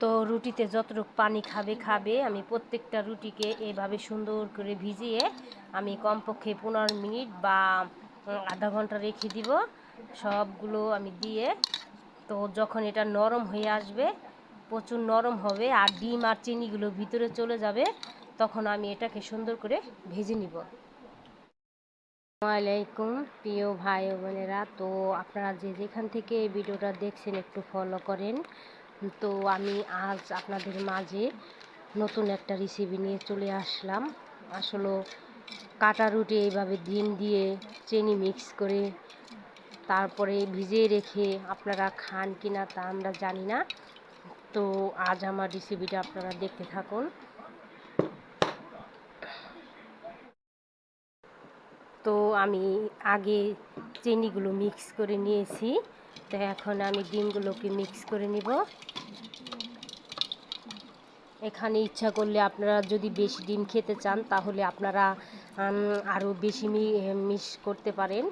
তো রুটিতে যতটুকু পানি খাবে খাবে। আমি প্রত্যেকটা রুটিকে এভাবে সুন্দর করে ভিজিয়ে আমি কমপক্ষে পনেরো মিনিট বা আধা ঘণ্টা রেখে দিব। সবগুলো আমি দিয়ে, তো যখন এটা নরম হয়ে আসবে, প্রচুর নরম হবে আর ডিম আর চিনিগুলো ভিতরে চলে যাবে, তখন আমি এটাকে সুন্দর করে ভেজে নিব। আসসালামাইকুম প্রিয় ভাই বোনেরা। তো আপনারা যে যেখান থেকে এই ভিডিওটা দেখছেন, একটু ফলো করেন। তো আমি আজ আপনাদের মাঝে নতুন একটা রেসিপি নিয়ে চলে আসলাম। আসলে কাটা রুটি এইভাবে ডিম দিয়ে চিনি মিক্স করে তারপরে ভিজিয়ে রেখে আপনারা খান কি না তা আমরা জানি না। তো আজ আমার রেসিপিটা আপনারা দেখতে থাকুন। তো আমি আগে চিনিগুলো মিক্স করে নিয়েছি। তো এখন আমি ডিমগুলোকে মিক্স করে নিব। এখানে ইচ্ছা করলে আপনারা যদি বেশি ডিম খেতে চান, তাহলে আপনারা আরও বেশি মিক্স করতে পারেন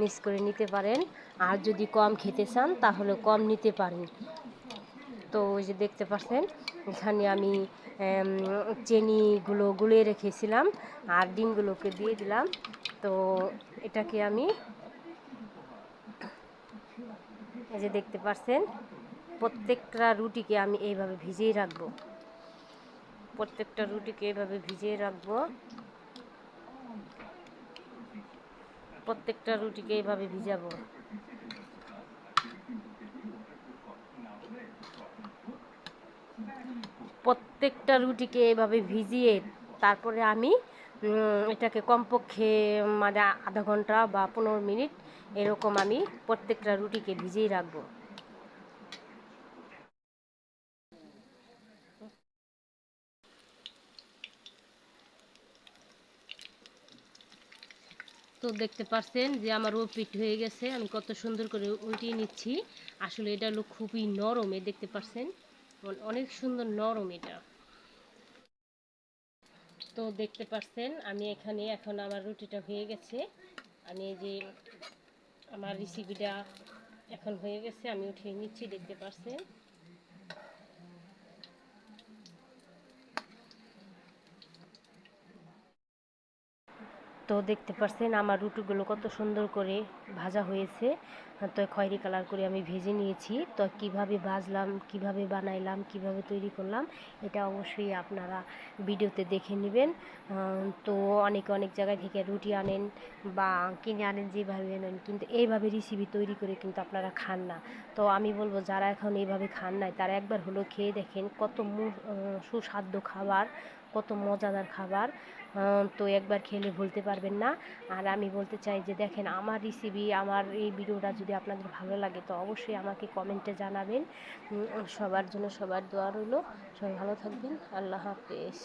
মিক্স করে নিতে পারেন। আর যদি কম খেতে চান, তাহলে কম নিতে পারেন। তো ওই যে দেখতে পাচ্ছেন, এখানে আমি চেনিগুলো গুলিয়ে রেখেছিলাম আর ডিমগুলোকে দিয়ে দিলাম। তো এটাকে আমি এই যে দেখতে পাচ্ছেন প্রত্যেকটা রুটিকে আমি এইভাবে ভিজিয়ে রাখব। প্রত্যেকটা রুটিকে এইভাবে ভিজিয়ে রাখব। প্রত্যেকটা রুটিকে এইভাবে ভিজাবো। প্রত্যেকটা রুটিকে এভাবে ভিজিয়ে তারপরে আমি এটাকে কমপক্ষে মানে আধা ঘণ্টা বা পনেরো মিনিট এরকম আমি প্রত্যেকটা রুটিকে ভিজিয়ে রাখব। তো দেখতে পাচ্ছেন যে আমার পিঠ হয়ে গেছে, আমি কত সুন্দর করে উল্টিয়ে নিচ্ছি। আসলে এটা হলো খুবই নরম, এ দেখতে পাচ্ছেন অনেক সুন্দর নরম এটা। তো দেখতে পাচ্ছেন আমি এখানে এখন আমার রুটিটা হয়ে গেছে। আমি এই যে আমার রেসিপিটা এখন হয়ে গেছে, আমি উঠিয়ে নিচ্ছি, দেখতে পাচ্ছেন তো দেখতে পাচ্ছেন আমার রুটিগুলো কত সুন্দর করে ভাজা হয়েছে। তো খয়েরি কালার করে আমি ভেজে নিয়েছি। তো কীভাবে ভাজলাম, কীভাবে বানাইলাম, কীভাবে তৈরি করলাম, এটা অবশ্যই আপনারা ভিডিওতে দেখে নেবেন। তো অনেক অনেক জায়গায় থেকে রুটি আনেন বা কিনে আনেন, যেভাবে আনেন কিন্তু এইভাবে রেসিপি তৈরি করে কিন্তু আপনারা খান না। তো আমি বলব, যারা এখন এইভাবে খান নাই, তারা একবার হলো খেয়ে দেখেন কত সুস্বাদ্য খাবার, কত মজাদার খাবার। তো একবার খেলে ভুলতে পারবেন না। আর আমি বলতে চাই যে, দেখেন, আমার রেসিপি আমার এই ভিডিওটা যদি আপনাদের ভালো লাগে, তো অবশ্যই আমাকে কমেন্টে জানাবেন। সবার জন্য সবার দোয়া রইল। সবাই ভালো থাকবেন। আল্লাহ হাফেজ।